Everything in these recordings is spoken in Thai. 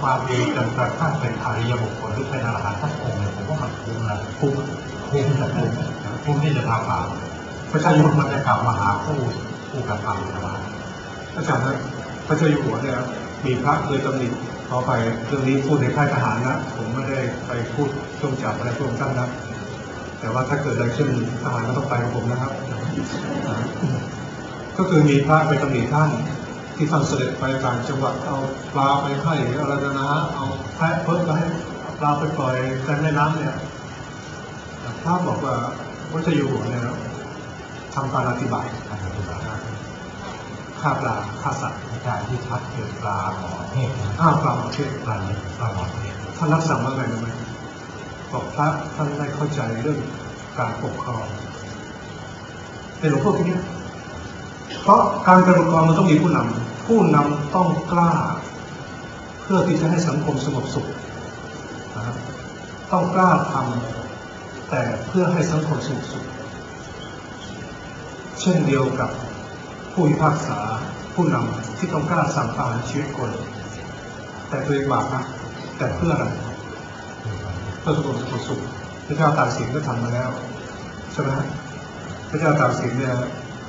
ความดีจนกระทั่งเป็นอริยบุคคลหรือเป็นอรหันต์ทั้งองค์เนี่ยผมว่ามันคุ้มนะคุ้มคุ้มนะคุ้มคุ้มที่จะทำบาปเพราะฉะนั้นมันจะกลับมาหาผู้ผู้กระทำนะครับอาจาพระเจ้าอยู่หัวเนี่ยมีพระเคยตำหนิขอไปเรื่องนี้พูดในค่ายทหารนะผมไม่ได้ไปพูดช่วงจับอะไรพวกท่านนะแต่ว่าถ้าเกิดอะไรขึ้นทหารก็ต้องไปกับผมนะครับ ก็คือมีพระไปตำหนิท่าน ที่ท่านเสด็จไปต่างจังหวัดเอาปลาไปให้หรืออะไรนะนะเอาแพะเพิ่มไปให้เอาปลาไปปล่อยในแม่น้ำเนี่ยพระบอกว่าพระเจ้าอยู่หัวเนี่ยทำการอธิบายการปฏิบัติฆ่าปลาฆ่าสัตว์อาจารย์ที่ทักคือปลาหมอเทศนะอ้าวปลาหมอเทศปลาเล็กปลาหมอเทศท่านรับสั่งว่าไงรู้ไหมบอกพระท่านได้เข้าใจเรื่องการปกครองเป็นหลวงพ่อที่นี้เพราะการปกครองมันต้องมีผู้นำ ผู้นำต้องกล้า เพื่อที่จะให้สังคมสงบสุขนะต้องกล้าทำแต่เพื่อให้สังคมสงบสุข เช่นเดียวกับผู้พิพากษาผู้นำที่ต้องกล้าสั่งประหารชีวิตคน แต่ตัวเองบาปนะแต่เพื่ออะไรเพื่อสังคมสงบสุขพระเจ้าตากสินก็ทำมาแล้วใช่ไหมพระเจ้าตากสินเนี่ย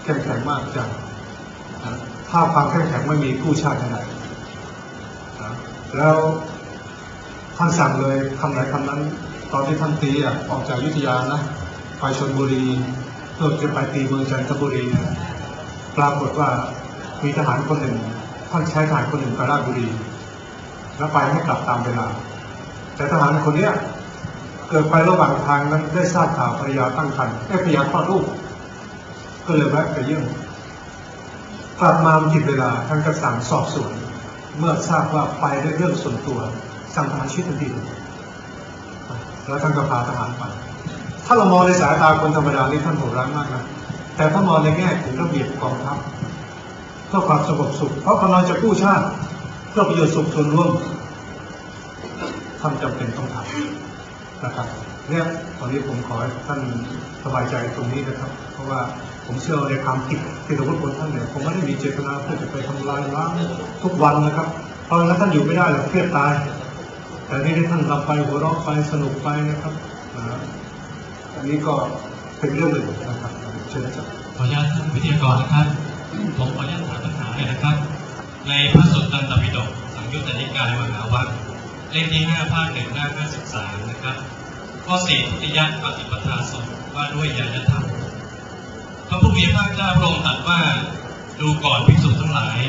เข้มแข็งมากจังนะ ถ้าความเข้มแข็งไม่มีผู้ชาติไหนแล้วท่านสั่งเลยคำไหนคำนั้น ตอนที่ท่านตีอะออกจากยุธยานะไปชนบุรีเพื่อจะไปตีเมืองจันทบุรีนะปรากฏว่ามีทหารคนหนึ่งท่านใช้ทหารคนหนึ่งไปราชบุรี แล้วไปไม่กลับตามเวลา แต่ทหารคนเนี้ยเกิดไประหว่างทางนั้นได้ทราบข่าวภรรยาตั้งครรภ์ไอ้ภรรยาคลอดลูกก็เลยแวะไปเยี่ยม กลับมาผิดเวลาท่านก็สั่งสอบสวน เมื่อทราบว่าไปด้วยเรื่องส่วนตัว สั่งทหารชีวิตทันทีแล้วท่านก็พาทหารไป ถ้าเรามองในสายตาคนธรรมดานี่ท่านโหดร้ายมากนะแต่ถ้ามองในแง่ถึงระเบียบกองทัพเพื่อความสงบสุข เพราะกำลังจะกู้ชาติเพื่อประโยชน์สุขส่วนรวมท่านจำเป็นต้องทำนะครับ เนี่ยตอนนี้ผมขอให้ท่านสบายใจตรงนี้นะครับ เพราะว่าผมเชื่อในความผิดที่หลวงพ่อท่านเนี่ยผมไม่ได้มีเจตนาเพื่อจะไปทำลายล้างทุกวันนะครับเพราะงั้นท่านอยู่ไม่ได้หรอกเครียดตาย แต่นี่ได้ท่านรับไปหัวเราะไปสนุกไปนะครับอันนี้ก็เป็นเรื่องหนึ่งนะครับเชิญครับขออนุญาตท่านวิทยากรนะครับ ผมขออนุญาตถามปัญหาเลยนะครับ ในพระสุตตันตปิฎกสังยุตตนิกายมหาวัคเล่มที่5ภาคหนึ่งหน้า53นะครับ ข้อสี่ทุติยปฏิปทาสงว่าด้วยญาณธรรมพระผู้มีพระเจ้าพระองค์ตรัสว่าดูก่อนภิกษุทั้งหลาย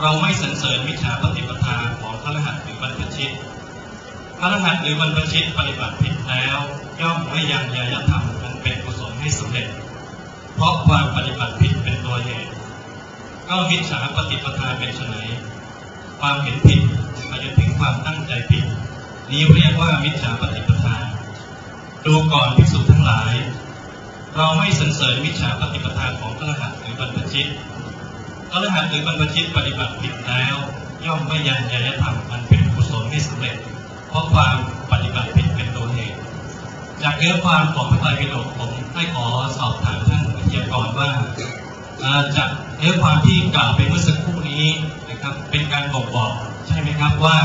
เราไม่สรรเสริญมิจฉาปฏิปทาของพระรหัสหรือบรรพชิตพระรหัสหรือบรรพชิตปฏิบัติผิดแล้วย่อมไม่ยังญาณธรรมอันเป็นกุศลให้สำเร็จ เพราะความปฏิบัติผิดเป็นตัวเหตุก็มิจฉาปฏิปทาเป็นไฉนความเห็นผิดไปจนถึงความตั้งใจผิด นี้เรียกว่ามิจฉาปฏิปทา ดูก่อนภิกษุทั้งหลาย เราไม่สรรเสริญมิจฉาปฏิปทาของพระรหัสหรือบรรพชิตพระรหัสหรือบรรพชิตปฏิบัติผิดแล้ว ย่อมไม่ยังญาณธรรมอันเป็นกุศลให้สำเร็จ เพราะความปฏิบัติผิดเป็นตัวเหตุ จากเนื้อความของพระไตรปิฎกผมให้ขอสอบถามท่านวิทยากรว่าอ่าจากเนื้อความที่กล่าวไปเมื่อสักครู่นี้นะครับ เป็นการบอกบอกใช่ไหมครับว่า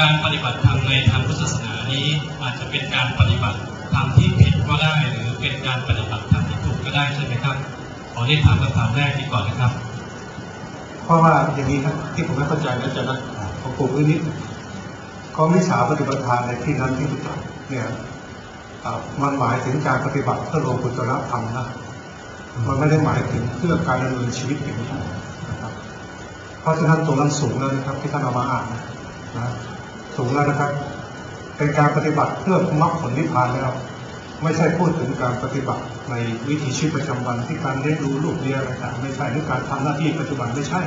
การปฏิบัติธรรมในทางพุทธศาสนานี้อาจจะเป็นการปฏิบัติธรรมที่ผิดก็ได้ หรือเป็นการปฏิบัติธรรมที่ถูกก็ได้ใช่ไหมครับ ขอได้ถามคำถามแรกนี้ก่อนนะครับ เพราะว่าอย่างนี้ครับที่ผมไม่เข้าใจนะจ๊ะนะของผมคือนี้เขามิจฉาปฏิบัติทานในที่นั้นที่รู้จักเนี่ยมันหมายถึงการปฏิบัติเพื่อโลกุตระธรรมนะมันไม่ได้หมายถึงเพื่อการดำเนินชีวิตอย่างนี้นะครับ เพราะฉะนั้นตัวนั้นสูงแล้วนะครับที่ท่านเอามาอ่านนะ สูงแล้วนะครับ เป็นการปฏิบัติเพื่อมรรคผลนิพพานแล้ว ไม่ใช่พูดถึงการปฏิบัติในวิถีชีวิตประจำวันที่การเลี้ยงดูลูกเลี้ยงอะไรต่างไม่ใช่หรือการทำหน้าที่ปัจจุบันไม่ใช่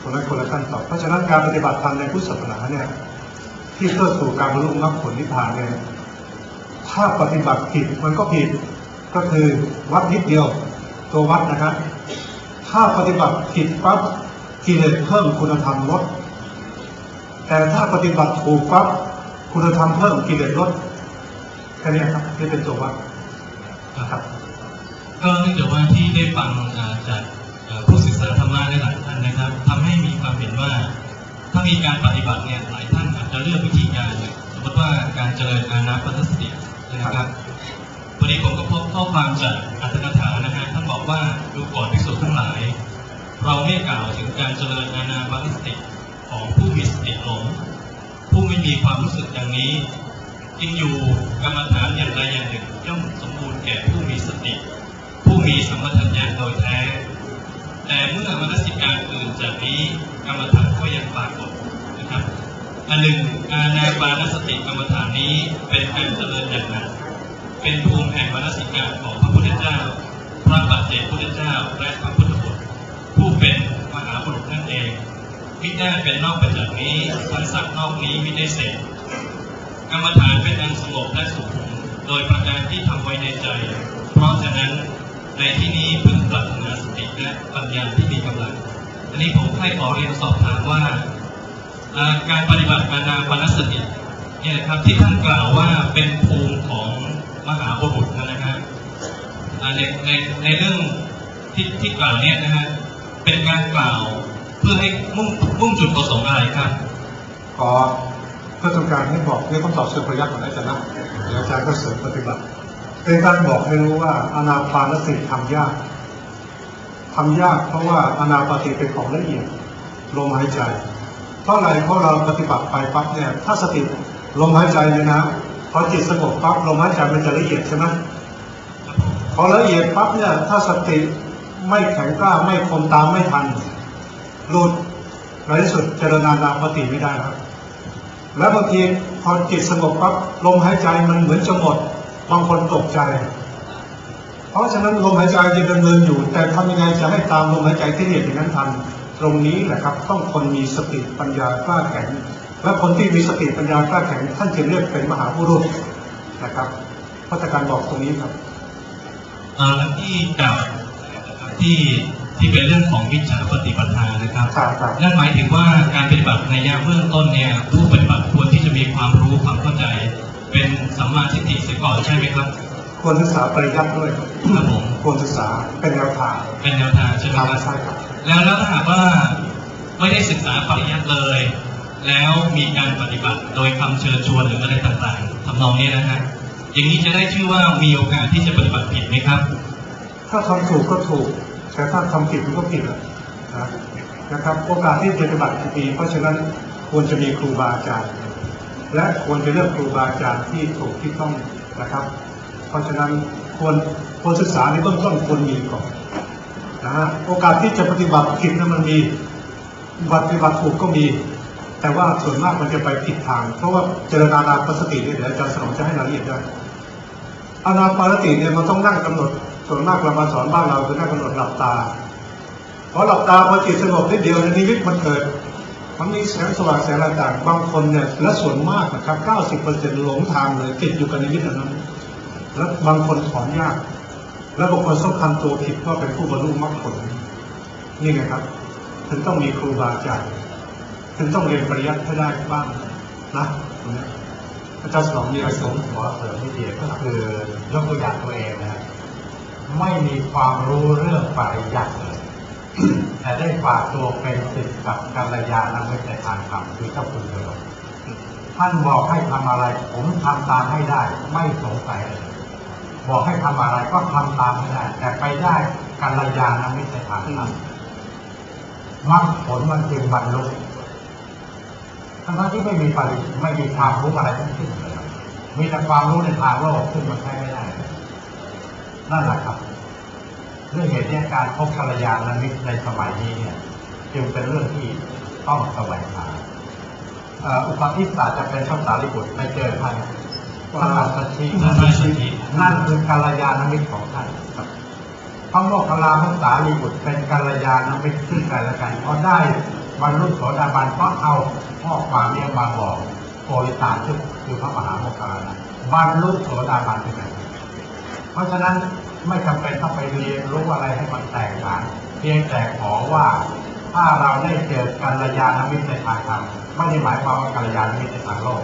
ตรงนั้นคนละขั้นตอนเพราะฉะนั้นการปฏิบัติธรรมในพุทธศาสนาเนี่ยที่เพื่อสู่การบรรลุมรรคผลนิพพานเนี่ยถ้าปฏิบัติผิดมันก็ผิดก็คือวัดนิดเดียวตัววัดนะครับ ถ้าปฏิบัติผิดปั๊บกิเลสเพิ่มคุณธรรมลด แต่ถ้าปฏิบัติถูกปั๊บคุณธรรมเพิ่มกิเลสลดแค่นี้ครับนี่เป็นตัววัดนะครับก็เนื่องจากว่าที่ได้ฟังอ่าจากเอ่อผู้ศึกษาธรรมะได้หลายท่านนะครับทำให้มีความเห็นว่า ถ้ามีธีการปฏิบัติเนี่ยหลายท่านอาจจะเลือกวิธีการเนี่ยสมมติว่าการเจริญอานาปานสติเนี่ยนะครับวันนี้ผมก็พบข้อความจากอัตถกถานะฮะท่านบอกว่าดูก่อนภิกษุทั้งหลาย เราไม่กล่าวถึงการเจริญอานาปานสติ ของผู้มีสติหลง ผู้ไม่มีความรู้สึกอย่างนี้จริงอยู่กรรมฐานอย่างใดอย่างหนึ่งย่อมสมบูรณ์แก่ผู้มีสติ ผู้มีสัมปชัญญะโดยแท้ แต่เมื่อมนสิการอื่นจากนี้กรรมฐานก็ยังปรากฏนะครับอันหนึ่งอาณาปานสติกรรมฐานนี้เป็นการเจริญอย่างหนักเป็นภูมิแห่งมนสิการของพระพุทธเจ้า พระปัจเจกพุทธเจ้าและพระพุทธบุตรผู้เป็นมหาบุรุษนั่นเอง มิได้เป็นนอกไปจากนี้ทั้งสักนอกนี้มิได้เสร็จกรรมฐานเป็นอันสงบและสุขโดยประการที่ทำไว้ในใจ เพราะฉะนั้นในที่นี้พึงปรารถนาสติและปัญญาที่มีกำลัง อันนี้ผมให้ขอเรียนสอบถามว่า การปฏิบัติอานาปนสติเนี่ยครับที่ท่านกล่าวว่าเป็นภูมิของมหาบุรุษนะครับในในในเรื่องที่ที่กล่าวเนี่ยนะฮะเป็นการกล่าว เพื่อให้มุ่งมุ่งจุดประสงค์อะไรครับขอเพื่อต้องการให้บอกเรื่องคำตอบเชิงประยักของอาจารย์นะอาจารย์ก็เสริมปฏิบัติ เป็นการบอกให้รู้ว่าอนาปานสติทำยากทำยากเพราะว่าอนาปานสติเป็นของละเอียดลมหายใจเพราะอะไรเพราะเราปฏิบัติไปปั๊บเนี่ยถ้าสติลมหายใจเนี่ยนะพอจิตสงบปั๊บลมหายใจมันจะละเอียดใช่ไหมพอละเอียดปั๊บเนี่ยถ้าสติไม่แข็งกล้าไม่คมตามไม่ทัน หลุดในที่สุดเจริญอานาปฏิไม่ได้ครับ แล้วบางทีพอจิตสงบปั๊บลมหายใจมันเหมือนจะหมดบางคนตกใจ เพราะฉะนั้นลมหายใจยังดำเนินอยู่ แต่ทำยังไงจะให้ตามลมหายใจที่เอียดอย่างนั้นทัน ตรงนี้แหละครับ ต้องคนมีสติปัญญากล้าแข็ง และคนที่มีสติปัญญากล้าแข็ง ท่านจะเรียกเป็นมหาบุรุษนะครับพัฒการบอกตรงนี้ครับอ่าแล้วที่กล่าวนะครับที่ ที่เป็นเรื่องของวิชาปฏิปทานะครับครับครับ นั่นหมายถึงว่าการปฏิบัติในยามเบื้องต้นเนี่ยผู้ปฏิบัติควรที่จะมีความรู้ความเข้าใจ เป็นสัมมาทิฏฐิเสียก่อนใช่ไหมครับควรศึกษาปริยัติด้วยครับผมควรศึกษาเป็นแนวทางเป็นแนวทางใช่ไหมครับครับใช่ครับ แล้วแล้วถ้าหากว่าไม่ได้ศึกษาปริยัติเลย แล้วมีการปฏิบัติโดยคำเชิญชวนหรืออะไรต่างๆทำนองนี้นะฮะอย่างนี้จะได้ชื่อว่ามีโอกาสที่จะปฏิบัติผิดไหมครับ ถ้าทำถูกก็ถูก แต่ถ้าทำผิดมันก็ผิดอะนะนะครับ โอกาสที่จะปฏิบัติดีเพราะฉะนั้นควรจะมีครูบาอาจารย์ และควรจะเลือกครูบาอาจารย์ที่ถูกที่ต้องนะครับ เพราะฉะนั้นควรควรศึกษาในเบื้องต้นควรมีก่อนนะฮะโอกาสที่จะปฏิบัติผิดนั้นมันมีปฏิบัติถูกก็มี แต่ว่าส่วนมากมันจะไปผิดทาง เพราะว่าเจรนานาปสติเนี่ยเดี๋ยวอาจารย์สนองจะให้รายละเอียดได้อานาปานสติเนี่ยมันต้องนั่งกำหนด ส่วนมากเรามาสอนบ้านเราคือนั่งกำหนดหลับตาพอหลับตาพอจิตสงบนิดเดียวในนิมิตมันเกิดมันมีแสงสว่างแสงต่างบางคนเนี่ยและส่วนมากนะครับ 90%หลงทางเลยติดอยู่กับนิมิตนั้น แล้วบางคนถอนยาก แล้วบางคนสำคัญตัวผิดว่าเป็นผู้บรรลุมรรคผลนี่ไงครับถึงต้องมีครูบาอาจารย์ถึงต้องเรียนปริยัติให้ได้บ้างนะอาจารย์สนองมีอะไรสริมขอเสริมนิดเดียวก็คือยกตัวอย่างตัวเองนะครับ ไม่มีความรู้เรื่องปริยัติเลยแต่ได้ฝากตัวเป็นศิษย์กับกัลยาณมิตรทางธรรมคือเจ้าคุณเดียวท่านบอกให้ทำอะไร ผมทำตามให้ได้ ไม่สงสัยเลยบอกให้ทำอะไรก็ทำตามให้ได้ แต่ไปได้กัลยาณมิตรทางธรรมมรรคผลมันจึงบรรลุทั้งที่ไม่มีปริไม่มีความรู้อะไรทั้งสิ้นเลยมีแต่ความรู้ในทางโลกซึ่งมันใช้ไม่ได้ นั่นแหละครับด้วยเหตุเนี้การพบกัลยาณมิตรในสมัยนี้เนี่ยจึงเป็นเรื่องที่ต้องแสวงหาอุปนิสัยจะเป็นภาษาลิบุตรไปเจอท่านพระราชชิพระราชชินั่นคือกัลยาณมิตรของท่านพระโมคคัลลาภาษาลิบุตรเป็นกัลยาณมิตรซึ่งกันและกันพอได้บรรลุโสดาบันก็เอาข้อความเนี้มาบอกโพลิตาซึ่งคือพระมหาโมคคัลลานะบรรลุโสดาบันเป็นไง เพราะฉะนั้นไม่จำเป็นต้องไปเรียนรู้อะไรให้มันแตกต่างเพียงแต่ขอว่าถ้าเราได้เจอกัลยาณมิตรในทางธรรมไม่ได้หมายความว่ากัลยาณมิตรในทางโลก